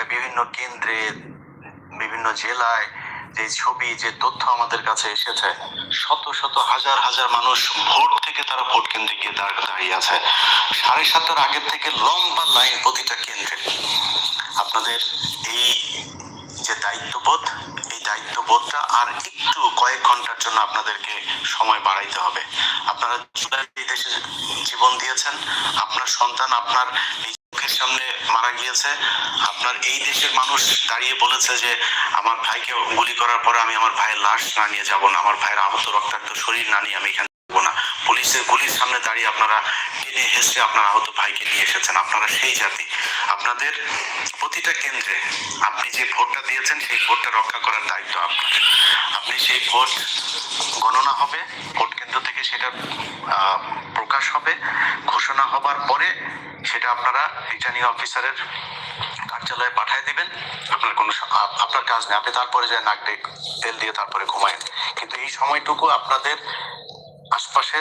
জায়গায় বিভিন্ন কেন্দ্রে, বিভিন্ন জেলায় যে ছবি, যে তথ্য আমাদের কাছে এসেছে, শত শত হাজার হাজার মানুষ ভোট থেকে তারা ভোট কেন্দ্রে গিয়ে দাঁড়িয়ে আছে। সাড়ে সাতটার আগের থেকে লম্বা লাইন প্রতিটা কেন্দ্রে। আপনাদের এই যে দায়িত্ববোধ, এই দায়িত্ববোধটা আর একটু কয়েক ঘণ্টার জন্য আপনাদেরকে সময় বাড়াইতে হবে। আপনারা দেশে জীবন দিয়েছেন, আপনার সন্তান, আপনার সামনে মারা গিয়েছে। আপনার এই দেশের মানুষ দাঁড়িয়ে বলেছে যে, আমার ভাইকে গুলি করার পরে আমি আমার ভাইয়ের লাশ না নিয়ে যাব না, আমার ভাইয়ের আহত রক্তাক্ত শরীর না নিয়ে আমি এখানে পুলিশের গুলির সামনে দাঁড়িয়ে আপনারা টেনে হেসে আপনার আহত ভাইকে নিয়ে এসেছেন। আপনারা সেই জাতি। আপনাদের প্রতিটা কেন্দ্রে আপনি যে ভোটটা দিয়েছেন, সেই ভোটটা রক্ষা করার দায়িত্ব আপনার। আপনি সেই ভোট গণনা হবে, ভোট কেন্দ্র থেকে সেটা প্রকাশ হবে, ঘোষণা হবার পরে সেটা আপনারা রিটার্নিং অফিসারের কার্যালয়ে পাঠিয়ে দিবেন। আপনার কোনো আপনার কাজ নেই। আপনি তারপরে যে নাক তেল দিয়ে তারপরে ঘুমায়েন। কিন্তু এই সময়টুকু আপনাদের আশপাশে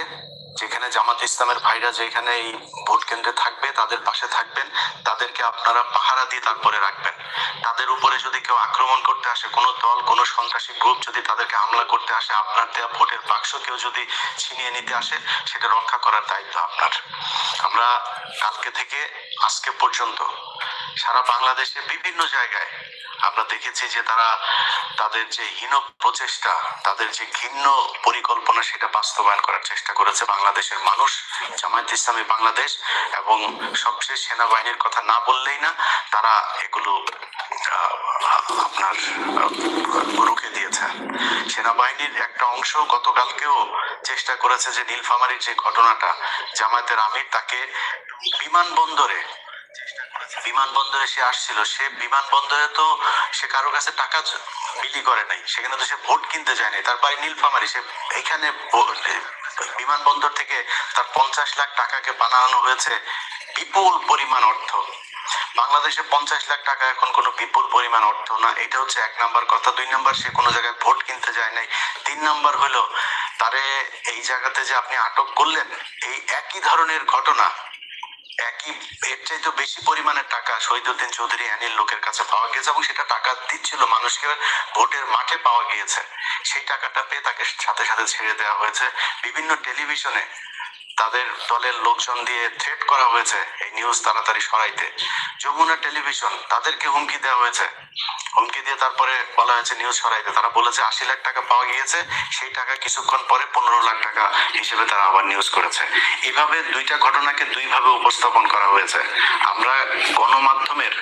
যেখানে জামাত ইসলামের ভাইরা যেখানে এই ভোট কেন্দ্রে থাকবে, তাদের পাশে থাকবেন। তাদেরকে আপনারা পাহারা দিয়ে তারপরে রাখবেন। তাদের উপরে যদি কেউ আক্রমণ করতে আসে, কোনো দল, কোনো সন্ত্রাসী গ্রুপ যদি তাদেরকে হামলা করতে আসে, আপনার দেওয়া ভোটের বাক্স কেউ যদি ছিনিয়ে নিতে আসে, সেটা রক্ষা করার দায়িত্ব আপনার। আমরা কালকে থেকে আজকে পর্যন্ত সারা বাংলাদেশে বিভিন্ন জায়গায় আমরা দেখেছি যে তারা তাদের যে হীন প্রচেষ্টা, তাদের যে ঘৃণ্য পরিকল্পনা সেটা বাস্তবায়ন করার চেষ্টা করেছে বাংলাদেশের মানুষ, জামায়াত ইসলামী বাংলাদেশ এবং সবশেষ সেনাবাহিনীর কথা না বললেই না, তারা এগুলো আপনার রুখে দিয়েছে। সেনাবাহিনীর একটা অংশ গতকালকেও চেষ্টা করেছে যে নীলফামারীর যে ঘটনাটা, জামায়াতের আমির তাকে বিমানবন্দরে বিমানবন্দরে সে আসছিল, সে বিমানবন্দরে তো সে কারোর কাছে টাকা বিলি করে নাই সেখানে তো সে ভোট কিনতে যায় নাই, তার বাড়ি নীলফামারি, সে এখানে বিমানবন্দর থেকে তার পঞ্চাশ লাখ টাকাকে বানানো হয়েছে বিপুল পরিমাণ অর্থ। বাংলাদেশে পঞ্চাশ লাখ টাকা এখন কোনো বিপুল পরিমাণ অর্থ না, এটা হচ্ছে এক নাম্বার কথা। দুই নাম্বার, সে কোনো জায়গায় ভোট কিনতে যায় নাই। তিন নাম্বার হলো, তারে এই জায়গাতে যে আপনি আটক করলেন, এই একই ধরনের ঘটনা একই এর চাইতে বেশি পরিমাণে টাকা শহীদুদ্দিন চৌধুরী অ্যানির লোকের কাছে পাওয়া গেছে এবং সেটা টাকা দিচ্ছিল, মানুষকে ভোটের মাঠে পাওয়া গিয়েছে। সেই টাকাটা পেয়ে তাকে সাথে সাথে ছেড়ে দেওয়া হয়েছে। বিভিন্ন টেলিভিশনে তাদের দলের লোকজন দিয়ে থ্রেট করা হয়েছে এই নিউজ তাড়াতাড়ি সরাইতে। যমুনা টেলিভিশন, তাদেরকে হুমকি দেওয়া হয়েছে। হুমকি দিয়ে তারপরে বলা হয়েছে নিউজ সরাইতে। তারা বলেছে, আশি লাখ টাকা পাওয়া গিয়েছে, সেই টাকা কিছুক্ষণ পরে পনেরো লাখ টাকা হিসেবে তারা আবার নিউজ করেছে। এভাবে দুইটা ঘটনাকে দুইভাবে উপস্থাপন করা হয়েছে। আমরা গণমাধ্যমের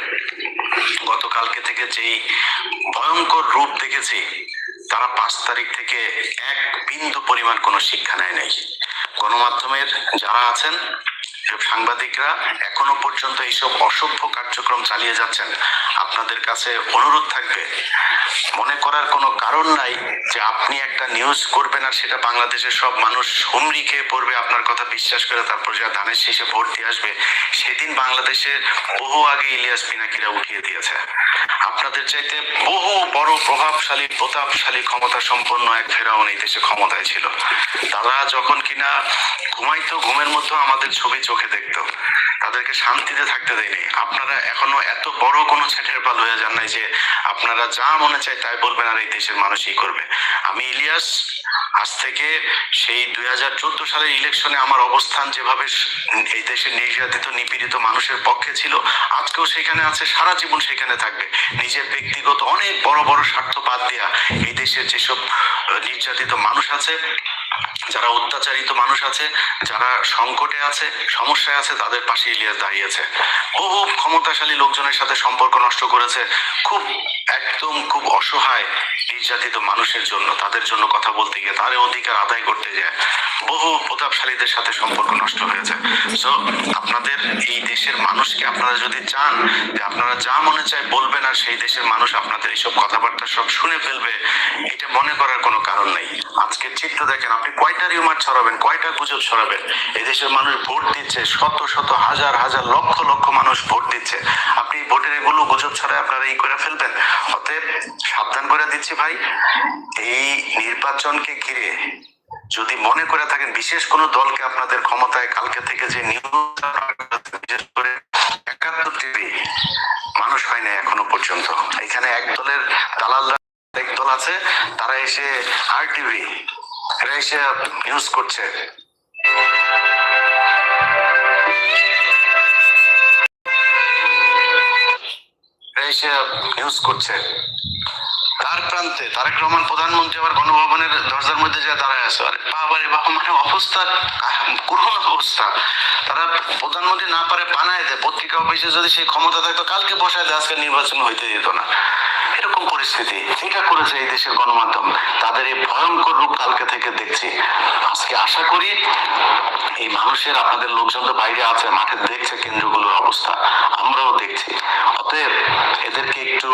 গতকালকে থেকে যেই ভয়ঙ্কর রূপ দেখেছি, তারা পাঁচ তারিখ থেকে এক বিন্দু পরিমাণ কোনো শিক্ষা নেয় নাই। গণমাধ্যমের যারা আছেন সাংবাদিকরা এখনও পর্যন্ত এইসব অসভ্য কার্যক্রম চালিয়ে যাচ্ছেন। আপনাদের কাছে অনুরোধ থাকবে, মনে করার কোনো কারণ নাই যে আপনি একটা নিউজ করবেন আর সেটা বাংলাদেশের সব মানুষ হুমড়ি খেয়ে পড়বে, আপনার কথা বিশ্বাস করে তারপর যা ধানের শেষে ভোট দিয়ে আসবে, সেদিন বাংলাদেশে বহু আগে ইলিয়াস পিনাকিরা উঠিয়ে দিয়েছে। আপনাদের চাইতে বহু বড় প্রভাবশালী, প্রতাপশালী ক্ষমতা সম্পন্ন এক ফেরাউন এই দেশে ক্ষমতায় ছিল। তারা যখন কিনা ঘুমাইতো, ঘুমের মধ্যে আমাদের ছবি চোখে দেখতো। তাদেরকে শান্তিতে থাকতে দেয়নি। আপনারা এখনও এত বড় কোনো ছেটের পাল হয়ে যান নাই যে আপনারা যা মনে চায় তাই বলবেন আর এই দেশের মানুষই করবে। আমি ইলিয়াস, আজ থেকে সেই দুই হাজার চোদ্দ সালের ইলেকশনে আমার অবস্থান যেভাবে এই দেশের নির্যাতিত, নিপীড়িত মানুষের পক্ষে ছিল, আজকেও সেখানে আছে, সারা জীবন সেখানে থাকবে। নিজের ব্যক্তিগত অনেক বড় বড় স্বার্থ বাদ দেয়া এই দেশের যেসব নির্যাতিত মানুষ আছে যারা অত্যাচারিত মানুষ আছে, যারা সংকটে আছে, সমস্যায় আছে, তাদের পাশে ইলিয়াস দাঁড়িয়েছে। বহু ক্ষমতাশালী লোকজনের সাথে সম্পর্ক নষ্ট করেছে। খুব একদম খুব অসহায় নির্যাতিত মানুষের জন্য, তাদের জন্য কথা বলতে গিয়ে তার অধিকার আদায় করতে যায় বহু প্রতাপশালীদের সাথে সম্পর্ক নষ্ট হয়েছে। সো আপনাদের এই দেশের মানুষকে আপনারা যদি চান যে আপনারা যা মনে চায় বলবেন আর সেই দেশের মানুষ আপনাদের এইসব কথাবার্তা সব শুনে ফেলবে, এটা মনে করার কোনো কারণ নেই। আজকের চিত্র দেখেন আপনি কয়টা রিউমার ছড়াবেন, কয়টা গুজব ছড়াবেন? এই দেশের মানুষ ভোট দিচ্ছে, শত শত হাজার হাজার লক্ষ লক্ষ মানুষ ভোট দিচ্ছে। আপনি ভোটের এগুলো গুজব ছড়ায় আপনারা এই করে ফেলবেন। অতএব সাবধান করে দিচ্ছি ভাই। এই নির্বাচনকে ঘিরে যদি মনে করে থাকেন, বিশেষ কোনো দলকে আপনাদের ক্ষমতায় কালকে থেকে যে নিউজ বিশেষ করে একাত্তর টিভি মানুষ হয় না এখনও পর্যন্ত। এখানে এক দলের দালালরা, এক দল আছে, তারা এসে আর টিভি করছে। করছে। তার প্রান্তে তারেক রহমান প্রধানমন্ত্রী আবার গণভবনের দরজার মধ্যে দাঁড়ায় আছে। আরে বাবারে বাবা মানে অবস্থা করুন অবস্থা। তারা প্রধানমন্ত্রী না পারে বানায় দেয়। পত্রিকা অফিসে যদি সেই ক্ষমতা থাকতো, কালকে বসায় দেয়, আজকে নির্বাচন হইতে দিত না। পরিস্থিতি। এটা করেছে এই দেশের গণমাধ্যম। তাদের এই ভয়ঙ্কর রূপ কালকে থেকে দেখছি। আজকে আশা করি এই মানুষের, আপনাদের লোকজন তো বাইরে আছে, মাঠে দেখছে কেন্দ্রগুলোর অবস্থা। আমরাও দেখছি। অতএব এদেরকে একটু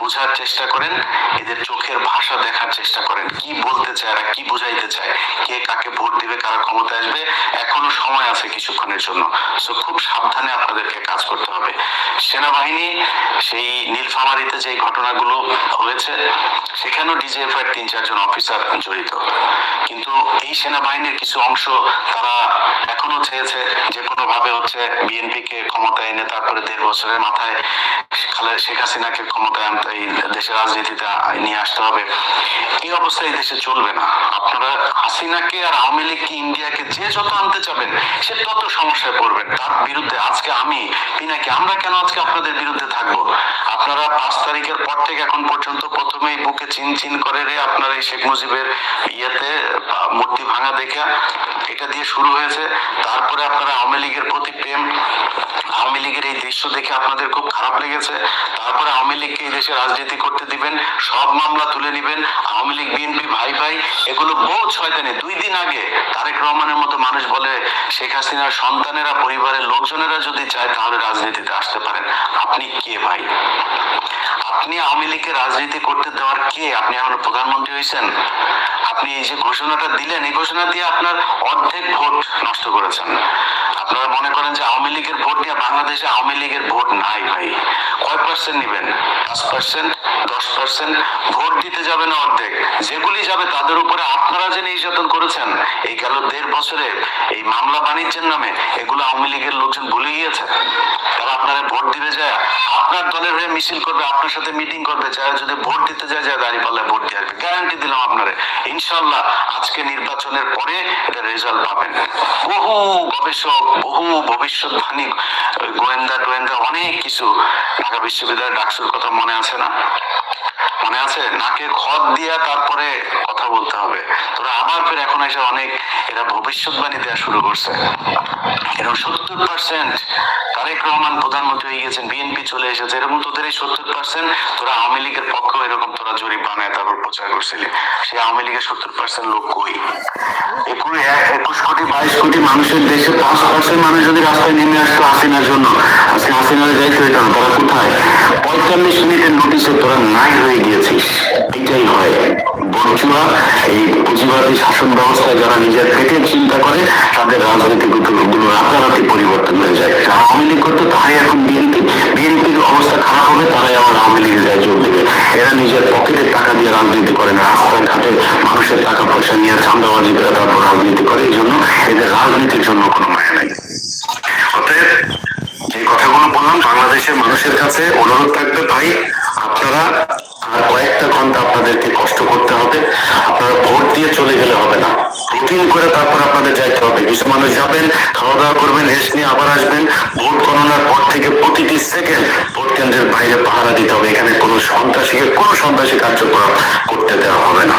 বোঝার চেষ্টা করেন, এদের চোখের ভাষা দেখার চেষ্টা করেন। কি বলতে চায়, এরা কি বুঝাইতে চায়, কে কাকে ভোট দিবে, কারা ক্ষমতা আসবে, এখনও সময় আছে কিছুক্ষণের জন্য। সো খুব সাবধানে আপনাদেরকে কাজ করতে হবে। সেনাবাহিনী সেই নীলফামারিতে যে ঘটনাগুলো হয়েছে, সেখানেও ডিজিএফ এর তিন, চারজন অফিসার জড়িত। কিন্তু এই সেনাবাহিনীর কিছু অংশ তারা এখনও চেয়েছে, যে কোনোভাবে হচ্ছে বিএনপিকে ক্ষমতায় এনে তারপরে দেড় বছরের মাথায় খালেদ শেখ হাসিনাকে ক্ষমতায় এই দেশের রাজনীতিতে নিয়ে আসতে হবে। এই অবস্থা এই দেশে চলবে না। আপনারা হাসিনাকে আর আওয়ামী লীগকে ইন্ডিয়াকে যে যত আনতে চাবেন, সে তত সমস্যায় পড়বেন। তার বিরুদ্ধে আজকে আমি, পিনাকি, আমরা কেন আজকে আপনাদের বিরুদ্ধে থাকব? আপনারা পাঁচ তারিখের পর থেকে এখন পর্যন্ত প্রথমেই বুকে চিন চিন করে রে আপনার এই শেখ মুজিবের ইয়েতে মূর্তি ভাঙা দেখা এটা দিয়ে শুরু হয়েছে। তারপরে আপনারা আওয়ামী লীগের প্রতি প্রেম, আওয়ামী লীগের এই দৃশ্য দেখে আপনাদের খুব খারাপ লেগেছে। তারপরে আওয়ামী লীগকে এই দেশে রাজনীতি করতে দিবেন, সব মামলা তুলে নিবেন। আওয়ামী লীগ, বিএনপি ভাই ভাই এগুলো বহু শয়তানি দুই দিন আগে তারেক রহমানের মতো মানুষ বলে শেখ হাসিনার সন্তানেরা, পরিবারের লোকজনেরা যদি চায় তাহলে রাজনীতিতে আসতে পারেন। আপনি কে ভাই? আপনি আওয়ামী লীগকে রাজনীতি করতে দেওয়ার কে? আপনি আমার প্রধানমন্ত্রী হয়েছেন। আপনি এই যে ঘোষণাটা দিলেন, এই ঘোষণা দিয়ে আপনার অর্ধেক ভোট নষ্ট করেছেন। আপনারা মনে করেন যে আওয়ামী লীগের ভোট দিয়ে বাংলাদেশে আওয়ামী লীগের ভোট নাই ভাই। কয় পার্সেন্ট নেবেন? পাঁচ পার্সেন্ট দশ পার্সেন্ট ভোট দিতে যাবে না অর্ধেক। যেগুলি যাবে তাদের উপরে আপনারা যে নির্যাতন করেছেন, এই গেল দেড় বছরে এই মামলা বাণিজ্যের নামে এগুলো আওয়ামী লীগের লোকজন ভুলে গিয়েছে। তারা আপনারা ভোট দিতে যায়, আপনার দলের হয়ে মিছিল করবে, আপনার সাথে মিটিং করবে, যায়, যদি ভোট দিতে যায় যায় দাঁড়িয়ে পাল্লায় ভোট দিয়ে আসবে। গ্যারান্টি দিলাম আপনারে। ইনশাল্লাহ আজকে নির্বাচনের পরে এটা রেজাল্ট পাবেন। বহু গবেষক বহু ভবিষ্যৎবাণী গোয়েন্দা টোয়েন্দা অনেক কিছু ঢাকা বিশ্ববিদ্যালয়ের ডাকসুর কথা মনে আছে না? মনে আছে? নাকে খত দিয়া তারপরে কথা বলতে হবে। তোরা আবার ফের এখন এসে অনেক এরা ভবিষ্যৎবাণী দেওয়া শুরু করছে। এরকম সত্তর পার্সেন্ট তারেক রহমান প্রধানমন্ত্রী হয়ে গেছেন বিএনপি চলে এসেছে, এরকম তোদের এই সত্তর পার্সেন্ট তোরা আওয়ামী লীগের পক্ষেও এরকম তোরা জরিপ বানায় তারপর প্রচার করছিলি। সেই আওয়ামী লীগের সত্তর পার্সেন্ট লোক কই? একুশ কোটি, বাইশ কোটি মানুষের দেশে পাঁচ পার্সেন্ট মানুষ যদি রাস্তায় নেমে আসতো হাসিনার জন্য, আজকে হাসিনার যাইতে হইতো তারা কোথায়? পঁয়তাল্লিশ মিনিটের নোটিশে তোরা নাই হয়ে গিয়েছিস এটাই হয়। বঞ্চুয়া এই পুঁজিবাদী শাসন ব্যবস্থায় যারা নিজের পেটের চিন্তা করে, তাদের রাজনৈতিকগুলো রাতারাতি পরিবর্তন হয়ে যায়। আওয়ামী লীগ করতো, তারাই এখন বিএনপি। বিএনপির অবস্থা খারাপ হবে, তারাই আবার আওয়ামী লীগে যায় যোগ দেবে। এরা নিজের পকেটের টাকা দিয়ে রাজনীতি করে না, রাস্তাঘাটে মানুষের টাকা পয়সা নিয়ে চান্দাবাজি করে তারপর রাজনীতি করে, এই জন্য এদের রাজনীতির জন্য কোনো মায়া নাই। অতএব যে কথাগুলো বললাম, বাংলাদেশের মানুষের কাছে অনুরোধ থাকবে, ভাই, আপনারা আপনাদেরকে কষ্ট করতে হবে। আপনারা ভোট দিয়ে চলে গেলে হবে না। রুটিন করে তারপর আপনাদের যাইতে হবে। কিছু মানুষ যাবেন খাওয়া দাওয়া করবেন, রেস্ট নিয়ে আবার আসবেন। ভোট গণনার পর থেকে প্রতিটি সেকেন্ড ভোট কেন্দ্রের বাইরে পাহারা দিতে হবে। এখানে কোনো সন্ত্রাসীকে, কোনো সন্ত্রাসী কার্যক্রম করতে দেওয়া হবে না।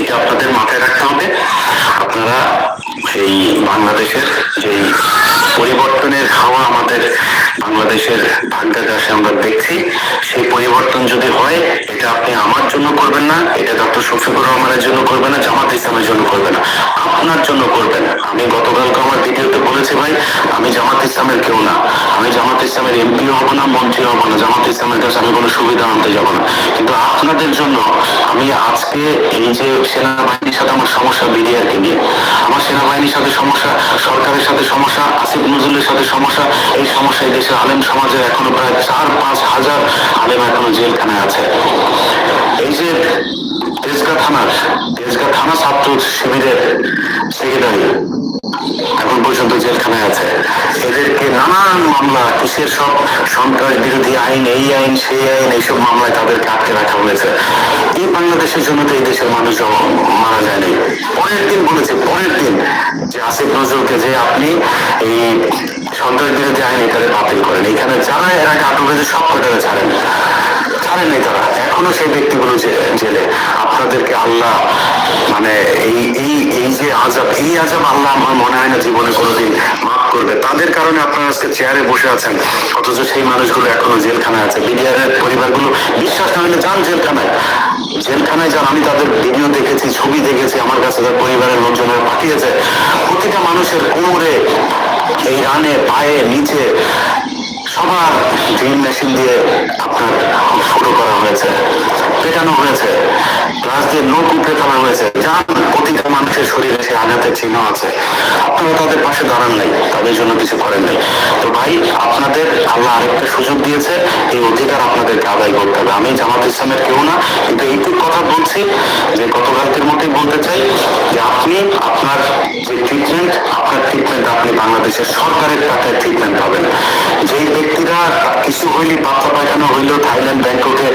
এটা আপনাদের মাথায় রাখতে হবে। আপনারা এই বাংলাদেশের যে পরিবর্তনের হাওয়া আমাদের বাংলাদেশের ভাগ্যাকাশে আমরা দেখছি, সেই পরিবর্তন যদি হয় এটা আপনি আমার জন্য করবেন না, এটা ডক্টর শফিকুর রহমানের জন্য করবেন না, জামাত ইসলামের জন্য করবেন না। আপনার জন্য করবেন। আমি গতকালকে আমার ভিডিওতে বলেছি ভাই, আমি জামাত ইসলামের কেউ না। আমি জামাত ইসলামের এমপিও হব না, মন্ত্রী হব না, জামাত ইসলামের কাছে আমি কোনো সুবিধা আনতে যাব না। কিন্তু আপনাদের জন্য আমি আজকে এই যে সেনাবাহিনীর সাথে আমার সমস্যা, বিডিআরকে নিয়ে, আমার সেনাবাহিনীর সাথে সমস্যা, সরকারের সাথে সমস্যা, আসিফ নজরুলের সাথে সমস্যা, এই সমস্যা দেশের আলেম সমাজের এখনও প্রায় চার পাঁচ হাজার আলেম এখনও জেলখানায় আছে। এই যে তেজগাঁ থানার, তেজগাঁ থানা ছাত্র শিবিরের সেক্রেটারি এখন পর্যন্ত জেলখানায় আছে। এদেরকে নানান মামলা, কিসের সব সন্ত্রাস বিরোধী আইন, এই আইন, সেই আইন, এইসব মামলায় তাদেরকে আটকে রাখা হয়েছে। এই বাংলাদেশের জন্য তো এই দেশের মানুষ মারা যায়নি। পরের দিন বলেছে, পরের দিন যে আসিফ নজরুলকে যে আপনি এই সন্ত্রাস বিরোধী আইন এখানে বাতিল করেন। এখানে যারা এর আটক হয়েছে, সব কটারে ছাড়েন। ছাড়েননি তারা। এখনও সেই ব্যক্তিগুলো জে- জেলে। আপনাদেরকে আল্লাহ মানে এই এই এই যে আজাব এই আজাব আল্লাহ আমার মনে হয় না জীবনে কোনোদিন মাফ করবে। তাদের কারণে আপনারা আজকে চেয়ারে বসে আছেন। অথচ সেই মানুষগুলো এখনও জেলখানায় আছে। বিডিআরের পরিবারগুলো বিশ্বাস না হলে যান জেলখানায়। জেলখানায় যান, আমি তাদের ভিডিও দেখেছি, ছবি দেখেছি, আমার কাছে তার পরিবারের লোকজনের পাঠিয়েছে। প্রতিটা মানুষের কোমরে, এই রানে, পায়ে, নিচে সবার ড্রিল মেশিন দিয়ে আপনার ফটো করা হয়েছে, পেটানো হয়েছে প্লাস দিয়ে নোট উপড়ে ফেলা হয়েছে। যান প্রতিটা মানুষের শরীরে সে আঘাতের চিহ্ন আছে। আপনারা তাদের পাশে দাঁড়ান নাই, তাদের জন্য কিছু করেন নাই। তো ভাই, আপনাদের আল্লাহ আরেকটা সুযোগ দিয়েছে, এই অধিকার আপনাদেরকে আদায় করতে হবে। আমি জামাত ইসলামের কেউ না, কিন্তু এইটুকু কথা বলছি যে গতকালকের মতোই বলতে চাই যে আপনি আপনার যে ট্রিটমেন্ট আপনার ট্রিটমেন্ট আপনি বাংলাদেশের সরকারের টাকায় ট্রিটমেন্ট পাবেন। যেই ব্যক্তিরা কিছু হইলে পাত্তা পায়খানা হইলেও থাইল্যান্ড, ব্যাংককে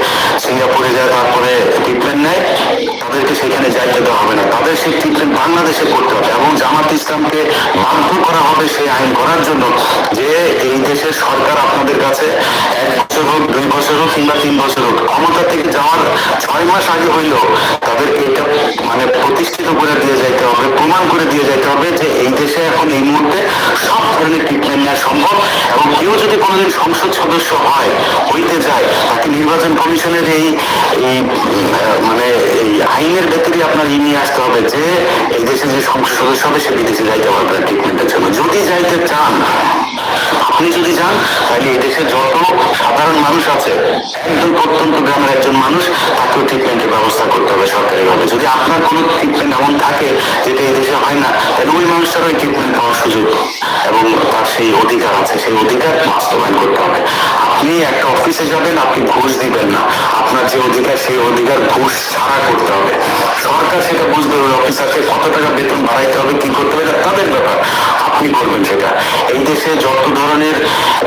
সিঙ্গাপুরে যায়, তারপরে ট্রিটমেন্ট নেয়, তাদেরকে সেখানে যাইতে দেওয়া হবে না। তাদের সেই ট্রিটমেন্ট বাংলাদেশে করতে হবে এবং জামাত ইসলামকে বাধ্য করা হবে সেই আইন করার জন্য যে এই দেশের সরকার আপনাদের কাছে এক বছর হোক, দুই বছর হোক কিংবা তিন বছর হোক, ক্ষমতা থেকে যাওয়ার ছয় মাস আগে হইলেও তাদেরকে এটা মানে প্রতিষ্ঠিত করে দিয়ে যাইতে হবে, প্রমাণ করে দিয়ে যাইতে হবে যে এই দেশে এখন এই মুহূর্তে সব ধরনের ট্রিটমেন্ট নেওয়া সম্ভব এবং কেউ যদি কোনোদিন সংসদ সদস্য হয়, হইতে যায়, তাকে নির্বাচন কমিশনের এই মানে এই আইনের ভেতরে আপনার ই নিয়ে আসতে হবে যে এই দেশে যে সংসদ সদস্য হবে, সে বিদেশে যাইতে পারবে ট্রিটমেন্টের জন্য। যদি যাইতে চান আপনি যদি যান, তাহলে এই দেশে যত সাধারণ মানুষ আছে একদম প্রত্যন্ত গ্রামের একজন মানুষ, তাকেও ট্রিটমেন্টের ব্যবস্থা করতে হবে সরকারিভাবে। যদি আপনার কোনো ট্রিটমেন্ট এমন থাকে যেটা এই দেশে হয় না, তাহলে ওই মানুষটারও ট্রিটমেন্ট পাওয়ার সুযোগ এবং তার সেই অধিকার আছে। সেই অধিকার বাস্তবায়ন করতে হবে। আপনি একটা অফিসে যাবেন, আপনি ঘুষ দিবেন না। আপনার যে অধিকার, সেই অধিকার ঘুষ ছাড়া করতে হবে। সরকার সেটা বুঝবে, ওই অফিসারকে কত টাকা বেতন বাড়াইতে হবে, কি করতে হবে? দেশে যত ধরনের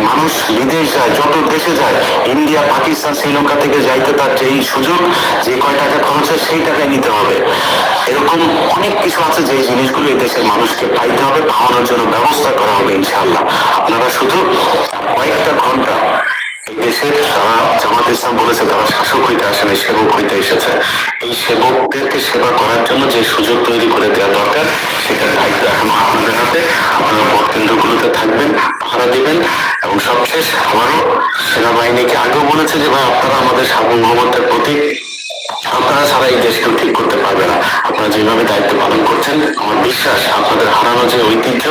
মানুষ বিদেশ যায়, যত দেশে যায়, ইন্ডিয়া, পাকিস্তান, শ্রীলঙ্কা থেকে যাইতে তার যেই সুযোগ, যে কয় টাকা খরচ হয়, সেই টাকায় নিতে হবে। এরকম অনেক কিছু আছে যে জিনিসগুলো এই দেশের মানুষকে পাইতে হবে, পাওয়ানোর জন্য ব্যবস্থা করা হবে, ইনশাআল্লাহ। আপনারা শুধু কয়েকটা ঘণ্টা দেশের জামাত ইসলাম বলেছে তারা শাসক হইতে আসে নাই, সেবক হইতে এসেছে। এই সেবকদেরকে সেবা করার জন্য যে সুযোগ তৈরি করে দেওয়া দরকার সেটা দায়িত্ব এখনও আপনাদের হাতে। আপনারা ভোট কেন্দ্রগুলোতে থাকবেন, পাহারা দিবেন। এবং সবশেষ, আবারও সেনাবাহিনীকে আগেও বলেছে যে, ভাই, আপনারা আমাদের সার্বভৌমত্বের প্রতীক। আপনারা ছাড়া এই দেশকে ঠিক করতে পারবে না। আপনারা যেভাবে দায়িত্ব পালন করছেন, আমার বিশ্বাস আপনাদের হারানো যে ঐতিহ্য,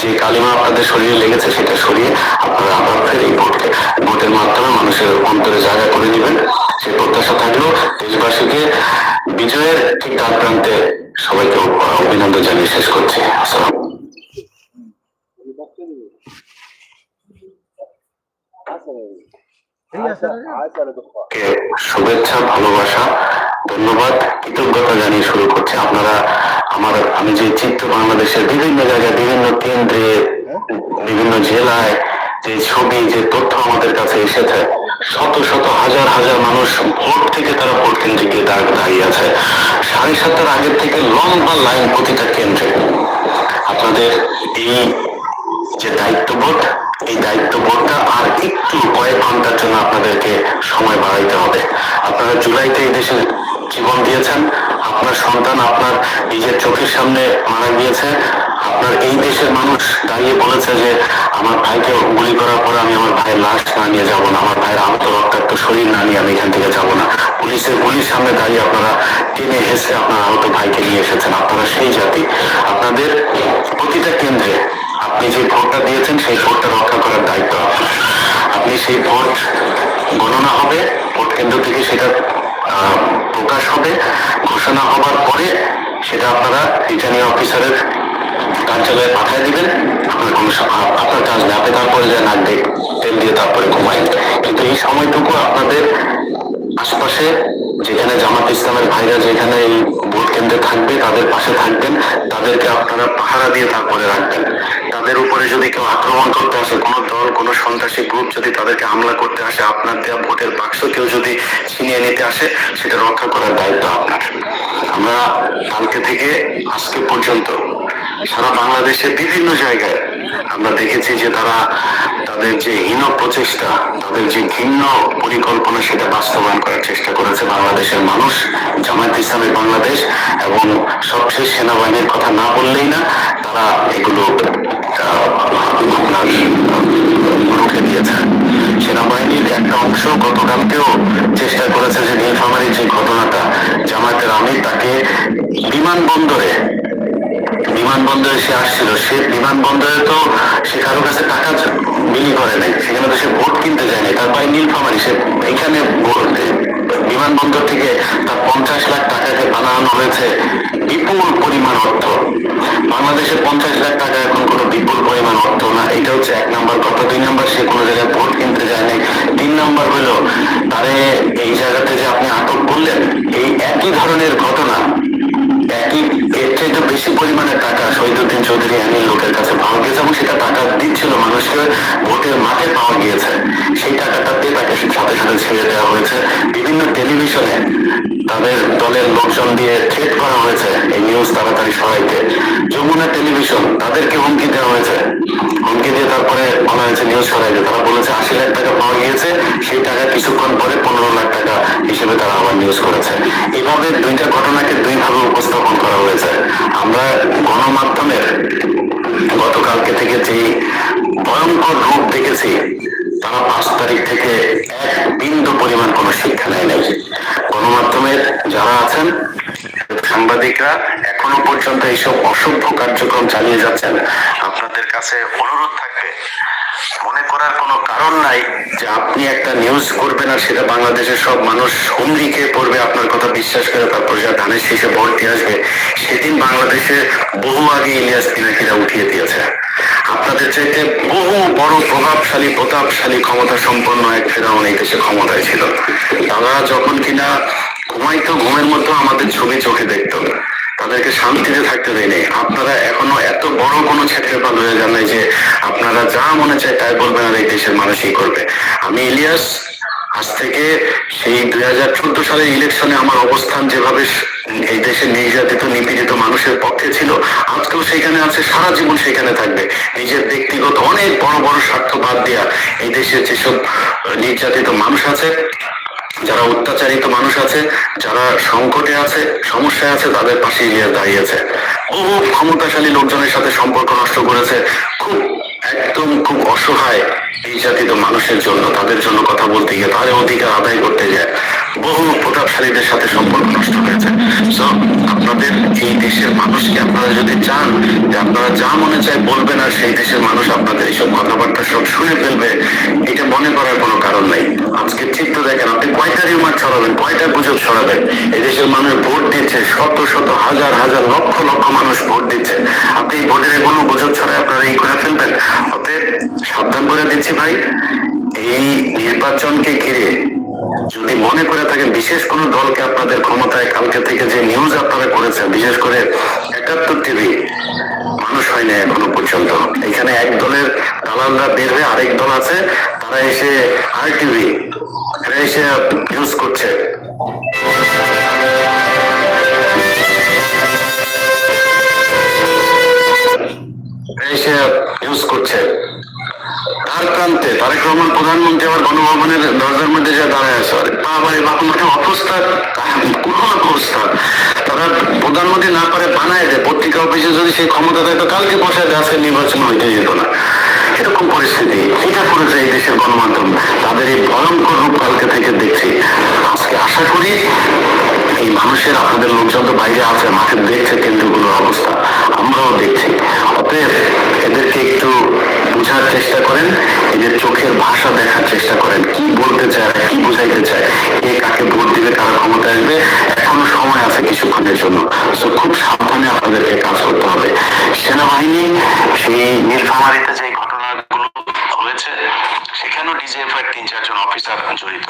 যে কালিমা আপনাদের শরীরে লেগেছে, সেটা সরিয়ে আপনারা আবার ফের এই ভোটকে, ভোটের মাধ্যমে মানুষের অন্তরে জায়গা করে দিবেন সেই প্রত্যাশা থাকলেও দেশবাসীকে। বিজয়ের ঠিক তার প্রান্তে সবাইকে অভিনন্দন জানিয়ে শেষ করছি। আসসালাম কে শুভেচ্ছা ভালোবাসা ধন্যবাদ কৃতজ্ঞতা জানিয়ে শুরু করছি। আপনারা আমার আমি যে চিত্র বাংলাদেশের বিভিন্ন জায়গায় বিভিন্ন কেন্দ্রে বিভিন্ন জেলায় যে ছবি যে তথ্য আমাদের কাছে এসেছে শত শত হাজার হাজার মানুষ ভোট থেকে তারা ভোট কেন্দ্রে গিয়ে দাঁড়িয়ে আছে। সাড়ে সাতটার আগের থেকে লম্বা লাইন প্রতিটা কেন্দ্রে। আপনাদের এই যে দায়িত্ববোধ এই দায়িত্ববোধটা আর একটু কয়েক ঘণ্টার জন্য আপনাদেরকে সময় বাড়াইতে হবে। আপনারা জুলাইতে এই দেশে জীবন দিয়েছেন, আপনার সন্তান আপনার নিজের চোখের সামনে মারা গিয়েছে, আপনার এই দেশের মানুষ দাঁড়িয়ে বলেছে যে, আমার ভাইকে গুলি করার পর আমি আমার ভাইয়ের লাশ না নিয়ে যাব না, আমার ভাইয়ের আহত রক্তাক্ত শরীর না নিয়ে আমি এখান থেকে যাব না। পুলিশের গুলির সামনে দাঁড়িয়ে আপনারা টেনে হেসে আপনার আহত ভাইকে নিয়ে এসেছেন। আপনারা সেই জাতি। আপনাদের প্রতিটা কেন্দ্রে আপনি যে ভোটটা দিয়েছেন, সেই ভোটটা রক্ষা করার দায়িত্ব আপনি সেই ভোট গণনা হবে, ভোট কেন্দ্র থেকে সেটা প্রকাশ হবে, ঘোষণা হবার পরে সেটা আপনারা রিটার্নিং অফিসারের কার্যালয়ে পাঠিয়ে দিবেন। আপনার আপনার কাজ না আপনি তারপরে যায় নাক দিয়ে তেল দিয়ে তারপরে ঘুমাই কিন্তু এই সময়টুকু আপনাদের আশপাশে যেখানে জামাত ইসলামের ভাইরা যেখানে এই ভোট কেন্দ্রে থাকবে, তাদের পাশে থাকবেন। তাদেরকে আপনারা পাহারা দিয়ে তারপরে রাখবেন। তাদের উপরে যদি কেউ আক্রমণ করতে আসে, কোনো দল, কোনো সন্ত্রাসী গ্রুপ যদি তাদেরকে হামলা করতে আসে, আপনার দেওয়া ভোটের বাক্স কেউ যদি ছিনিয়ে নিতে আসে, সেটা রক্ষা করার দায়িত্ব আপনার। আমরা কালকে থেকে আজকে পর্যন্ত সারা বাংলাদেশের বিভিন্ন জায়গায় আমরা দেখেছি যে তারা তাদের যে হীন প্রচেষ্টা, তাদের যে ঘৃণ্য পরিকল্পনা সেটা বাস্তবায়ন করার চেষ্টা করেছে বাংলাদেশের মানুষ, জামায়াত ইসলামী বাংলাদেশ এবং সবশেষ সেনাবাহিনীর কথা না বললেই না, তারা এগুলো রুখে দিয়েছে। সেনাবাহিনীর একটা অংশ গতকালকেও চেষ্টা করেছে যে নীলফামারীর যে ঘটনাটা, জামায়াতের আমির তাকে বিমানবন্দরে বিমানবন্দরে সে আসছিল সে বিমানবন্দরে তো সে কারও কাছে টাকা বিলি করে নাই, সেখানে তো সে ভোট কিনতে যায়নি তার ভাই নীলফামারি সে এখানে ভোট বিমানবন্দর থেকে তার পঞ্চাশ লাখ টাকাকে বানানো হয়েছে বিপুল পরিমাণ অর্থ। বাংলাদেশে পঞ্চাশ লাখ টাকা এখন কোনো বিপুল পরিমাণ অর্থ না, এটা হচ্ছে এক নাম্বার কথা। দুই নাম্বার, সে কোনো জায়গায় ভোট কিনতে যায় নাই। তিন নাম্বার হলো, তারে এই জায়গাতে যে আপনি আটক করলেন, এই একই ধরনের ঘটনা, একই বেশি পরিমাণে টাকা শহীদুদ্দিন চৌধুরী আমি লোকের কাছে পাওয়া গেছে এবং সেটা টাকা দিচ্ছিল মানুষকে, ভোটের মাঠে পাওয়া গিয়েছে। সেই টাকাটা দিয়ে তাকে সাথে সাথে ছেড়ে দেওয়া হয়েছে। বিভিন্ন টেলিভিশনে তাদের দলের লোকজন দিয়ে থ্রেট করা হয়েছে এই নিউজ তাড়াতাড়ি সরাইতে। যমুনা টেলিভিশন, তাদেরকে হুমকি দেওয়া হয়েছে। হুমকি দিয়ে তারপরে বলা হয়েছে নিউজ সরাইতে। তারা বলেছে আশি লাখ টাকা পাওয়া গিয়েছে, সেই টাকা কিছুক্ষণ পরে পনেরো লাখ টাকা হিসেবে তারা আবার নিউজ করেছে। এইভাবে দুইটা ঘটনাকে দুই ভাবে উপস্থাপন করা হয়েছে। আমরা গণমাধ্যমের গতকালকে থেকে যে ভয়ঙ্কর রূপ দেখেছি তারা পাঁচ তারিখ থেকে এক বিন্দু পরিমাণ কোনো শিক্ষা নেয় নাই। গণমাধ্যমের যারা আছেন, সাংবাদিকরা এখনও পর্যন্ত এইসব অসভ্য কার্যক্রম চালিয়ে যাচ্ছেন। আপনাদের কাছে অনুরোধ থাকবে মনে করার কোনো কারণ নাই যে আপনি একটা নিউজ করবেন আর সেটা বাংলাদেশের সব মানুষ হুমড়ি খেয়ে পড়বে, আপনার কথা বিশ্বাস করে তারপর যা ধানের শীষে ভোট দিয়ে আসবে, সেদিন বাংলাদেশে বহু আগে ইলিয়াস পিনাকিরা উঠিয়ে দিয়েছে। আপনাদের চাইতে বহু বড় প্রভাবশালী, প্রতাপশালী ক্ষমতা সম্পন্ন এক ফেরাউন এই দেশে ক্ষমতায় ছিল। তারা যখন কিনা ঘুমাইতো, ঘুমের মধ্যে আমাদের ছবি চোখে দেখতো। তাদেরকে শান্তিতে থাকতে দেয়নি। আপনারা এখনও এত বড় কোনো ক্ষেত্রপাল হয়ে যান যে আপনারা যা মনে চায় তাই বলবেন আর এই দেশের মানুষই করবে। আমি ইলিয়াস, আজ থেকে সেই দুই হাজার চোদ্দ সালের ইলেকশনে আমার অবস্থান যেভাবে এই দেশের নির্যাতিত, নিপীড়িত মানুষের পক্ষে ছিল, আজকেও সেখানে আছে, সারা জীবন সেখানে থাকবে। নিজের ব্যক্তিগত অনেক বড় বড় স্বার্থ বাদ দেওয়া এই দেশের যেসব নির্যাতিত মানুষ আছে যারা অত্যাচারিত মানুষ আছে, যারা সংকটে আছে, সমস্যায় আছে, তাদের পাশে গিয়ে দাঁড়িয়েছে। বহু ক্ষমতাশালী লোকজনের সাথে সম্পর্ক নষ্ট করেছে। খুব, একদম খুব অসহায় এই জাতিত মানুষের জন্য, তাদের জন্য কথা বলতে গিয়ে তাদের অধিকার আদায় করতে যায় বহু প্রতাপশালীদের সাথে সম্পর্ক নষ্ট হয়েছে। আপনাদের এই দেশের মানুষকে আপনারা যদি চান যে আপনারা যা মনে চায় বলবেন আর সেই দেশের মানুষ আপনাদের এইসব কথাবার্তা সব শুনে ফেলবে, এটা মনে করার কোনো কারণ নাই। আজকে চিত্র দেখেন, আপনি কয়টা রিউমার ছড়াবেন, কয়টা গুজব ছড়াবেন? এই দেশের মানুষ ভোট দিচ্ছে, শত শত হাজার হাজার লক্ষ লক্ষ মানুষ ভোট দিচ্ছে। আপনি এই ভোটের কোনো গুজব ছড়ায় আপনারা এই করে ফেলবেন? অতএব সাবধান করে দিচ্ছি। ভাই, এই নির্বাচনকে ঘিরে যদি মনে করে থাকেন, বিশেষ কোন দলকে আপনাদের ক্ষমতায় কালকে থেকে যে নিউজ আপনারা করেছেন, বিশেষ করে একাত্তর টিভি মানুষ হয় না এখনও পর্যন্ত। এখানে এক দলের দালালরা বের হয়ে আরেক দল আছে, তারা এসে আর টিভি এরা এসে নিউজ করছে। এসে নিউজ করছে। তার প্রান্তে তারেক রহমান প্রধানমন্ত্রী আবার গণভবনের দরজার মধ্যে যা দাঁড়ায় আছে। আরে বাবা রে বাবা মানে অবস্থা কোন অবস্থা। তারা প্রধানমন্ত্রী না পারে বানায় দেয়। পত্রিকা অফিসে যদি সেই ক্ষমতা দেয়, তো কালকে বসায় দেয়, আজকে নির্বাচন হইতে যেত না। এরকম পরিস্থিতি। এটা করেছে এই দেশের গণমাধ্যম। তাদের এই ভয়ঙ্কর রূপ কালকে থেকে দেখছি। আজকে আশা করি মানুষের আপনাদের লোকজন তো বাইরে আছে মাঠে দেখছে কেন্দ্রগুলোর অবস্থা। আমরাও দেখছি। অতএব এদেরকে একটু বোঝার চেষ্টা করেন, এদের চোখের ভাষা দেখার চেষ্টা করেন। কি বলতে চায় কি বুঝাইতে চায়, কে কাকে ভোট দিবে, কারা ক্ষমতা আসবে, এখনও সময় আছে কিছুক্ষণের জন্য। তো খুব সাবধানে আপনাদেরকে কাজ করতে হবে। সেনাবাহিনী, সেই নীলফামারিতে যে ঘটনাগুলো হয়েছে, সেখানেও ডিজিএফ এর তিন চারজন অফিসার জড়িত।